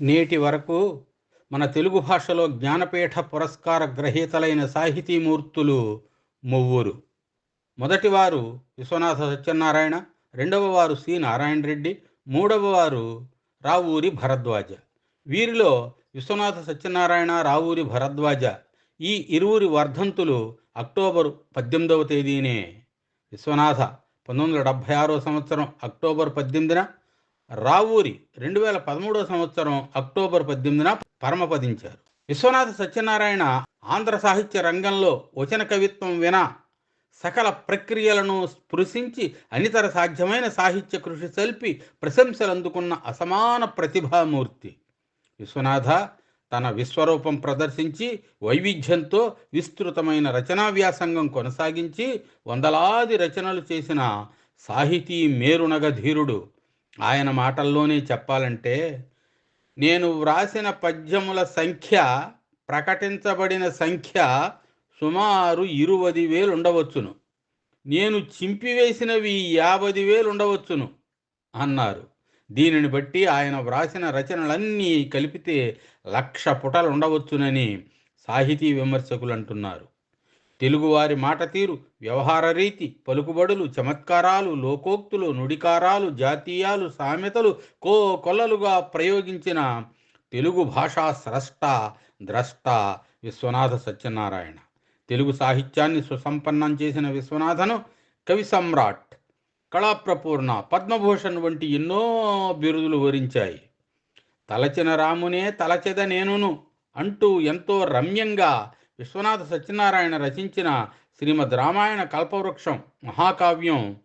నేటి వరకు మన తెలుగు భాషలో జ్ఞానపీఠ పురస్కార గ్రహీతలైన సాహితీమూర్తులు మువ్వురు. మొదటివారు విశ్వనాథ సత్యనారాయణ రెండవ వారు సి నారాయణ రెడ్డి మూడవ వారు రావూరి భరద్వాజ. వీరిలో విశ్వనాథ సత్యనారాయణ రావూరి భరద్వాజ ఈ ఇరువురి వర్ధంతులు అక్టోబరు పద్దెనిమిదవ తేదీనే. విశ్వనాథ పంతొమ్మిది వందల డెబ్భై ఆరో సంవత్సరం అక్టోబర్ పద్దెనిమిదిన రావూరి రెండు వేల పదమూడవ సంవత్సరం అక్టోబర్ పద్దెనిమిదిన పరమపదించారు. విశ్వనాథ సత్యనారాయణ ఆంధ్ర సాహిత్య రంగంలో వచన కవిత్వం వినా సకల ప్రక్రియలను స్పృశించి అనితర సాధ్యమైన సాహిత్య కృషి సల్పి ప్రశంసలు అందుకున్న అసమాన ప్రతిభామూర్తి. విశ్వనాథ తన విశ్వరూపం ప్రదర్శించి వైవిధ్యంతో విస్తృతమైన రచనా వ్యాసంగం కొనసాగించి వందలాది రచనలు చేసిన సాహితీ మేరునగ ధీరుడు ఆయన మాటల్లోనే చెప్పాలంటే నేను వ్రాసిన పద్యముల సంఖ్య ప్రకటించబడిన సంఖ్య సుమారు ఇరువది వేలు ఉండవచ్చును. నేను చింపివేసినవి యాభై వేలు ఉండవచ్చును అన్నారు. దీనిని బట్టి ఆయన వ్రాసిన రచనలన్నీ కలిపితే లక్ష పుటలు ఉండవచ్చునని సాహితీ విమర్శకులు అంటున్నారు. తెలుగువారి మాట తీరు వ్యవహార రీతి పలుకుబడులు చమత్కారాలు లోకోక్తులు నుడికారాలు జాతీయాలు సామెతలు కో కొల్లలుగా ప్రయోగించిన తెలుగు భాషా స్రష్ట ద్రష్ట విశ్వనాథ సత్యనారాయణ. తెలుగు సాహిత్యాన్ని సుసంపన్నం చేసిన విశ్వనాథను కవి సమ్రాట్ కళాప్రపూర్ణ పద్మభూషణ్ వంటి ఎన్నో బిరుదులు వరించాయి. తలచిన రామునే తలచెద నేనును అంటూ ఎంతో రమ్యంగా విశ్వనాథ సత్యనారాయణ రచించిన శ్రీమద్ రామాయణ కల్పవృక్షం మహాకావ్యం.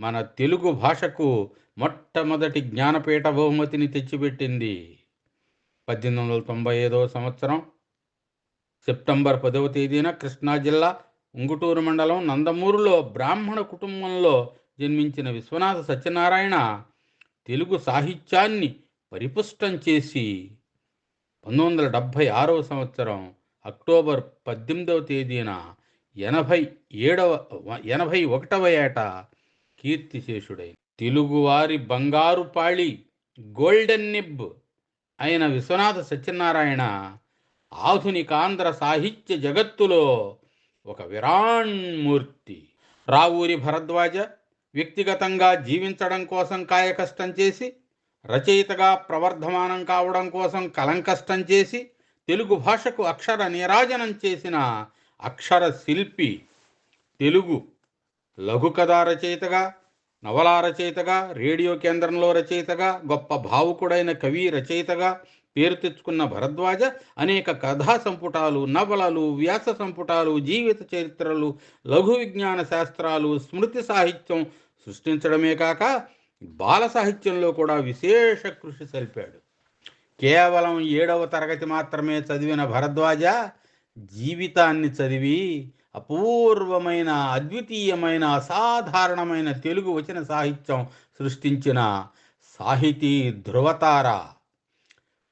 మన తెలుగు భాషకు మొట్టమొదటి జ్ఞానపీఠ బహుమతిని తెచ్చిపెట్టింది. పద్దెనిమిది వందల తొంభై ఐదవ సంవత్సరం సెప్టెంబర్ పదవ తేదీన కృష్ణా జిల్లా ఉంగుటూరు మండలం నందమూరులో బ్రాహ్మణ కుటుంబంలో జన్మించిన విశ్వనాథ సత్యనారాయణ తెలుగు సాహిత్యాన్ని పరిపుష్టం చేసి పంతొమ్మిది వందల డెబ్భై ఆరవ సంవత్సరం అక్టోబర్ పద్దెనిమిదవ తేదీన ఎనభై ఏడవ ఎనభై ఒకటవ ఏట కీర్తిశేషుడై తెలుగువారి బంగారు పాళి గోల్డెన్ నిబ్ అయిన విశ్వనాథ సత్యనారాయణ ఆధునిక ఆంధ్ర సాహిత్య జగత్తులో ఒక విరాణ్మూర్తి రావూరి భరద్వాజ వ్యక్తిగతంగా జీవించడం కోసం కాయకష్టం చేసి రచయితగా ప్రవర్ధమానం కావడం కోసం కలంకష్టం చేసి తెలుగు భాషకు అక్షర నీరాజనం చేసిన అక్షర శిల్పి తెలుగు లఘు కథా రచయితగా నవలా రచయితగా రేడియో కేంద్రంలో రచయితగా గొప్ప భావుకుడైన కవి రచయితగా పేరు తెచ్చుకున్న భరద్వాజ అనేక కథా సంపుటాలు నవలలు వ్యాస సంపుటాలు జీవిత చరిత్రలు లఘు విజ్ఞాన శాస్త్రాలు స్మృతి సాహిత్యం సృష్టించడమే కాక బాల సాహిత్యంలో కూడా విశేష కృషి సల్పాడు కేవలం ఏడవ తరగతి మాత్రమే చదివిన భరద్వాజ జీవితాన్ని చదివి అపూర్వమైన అద్వితీయమైన అసాధారణమైన తెలుగు వచన సాహిత్యం సృష్టించిన సాహితీ ధృవతార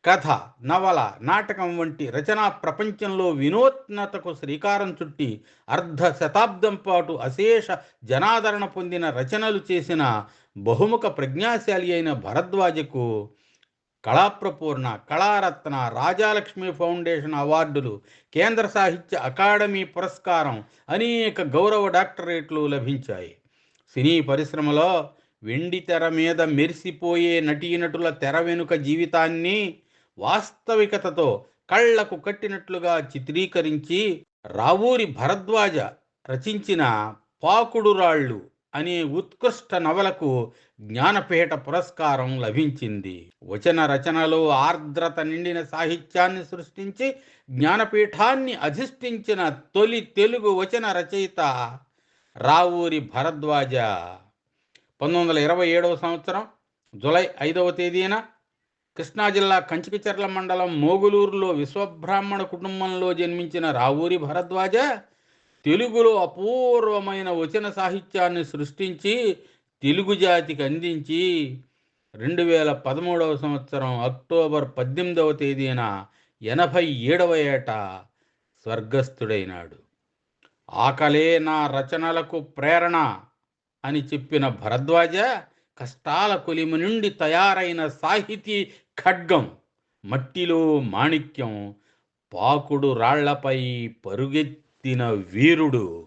కథ నవల నాటకం వంటి రచనా ప్రపంచంలో వినూత్నతకు శ్రీకారం చుట్టి అర్ధ శతాబ్దం పాటు అశేష జనాదరణ పొందిన రచనలు చేసిన బహుముఖ ప్రజ్ఞాశాలి అయిన భరద్వాజకు కళాప్రపూర్ణ కళారత్న రాజాలక్ష్మి ఫౌండేషన్ అవార్డులు కేంద్ర సాహిత్య అకాడమీ పురస్కారం అనేక గౌరవ డాక్టరేట్లు లభించాయి. సినీ పరిశ్రమలో వెండి తెర మీద మెరిసిపోయే నటీనటుల తెర వెనుక జీవితాన్ని వాస్తవికతతో కళ్ళకు కట్టినట్లుగా చిత్రీకరించి రావూరి భరద్వాజ రచించిన పాకుడు రాళ్ళు అనే ఉత్కృష్ట నవలకు జ్ఞానపీఠ పురస్కారం లభించింది. వచన రచనలో ఆర్ద్రత నిండిన సాహిత్యాన్ని సృష్టించి జ్ఞానపీఠాన్ని అధిష్ఠించిన తొలి తెలుగు వచన రచయిత రావూరి భరద్వాజ. పంతొమ్మిది వందల ఇరవై ఏడవ సంవత్సరం జులై ఐదవ తేదీన కృష్ణా జిల్లా కంచికచర్ల మండలం మోగులూరులో విశ్వబ్రాహ్మణ కుటుంబంలో జన్మించిన రావూరి భరద్వాజ తెలుగులో అపూర్వమైన వచన సాహిత్యాన్ని సృష్టించి తెలుగు జాతికి అందించి రెండు వేల పదమూడవ సంవత్సరం అక్టోబర్ పద్దెనిమిదవ తేదీన ఎనభై ఏడవ ఏట స్వర్గస్థుడైనాడు. ఆకలే నా రచనలకు ప్రేరణ అని చెప్పిన భరద్వాజ కష్టాల కొలిమి నుండి తయారైన సాహితీ ఖడ్గం మట్టిలో మాణిక్యం పాకుడు రాళ్ళపై పరుగెత్తిన వీరుడు.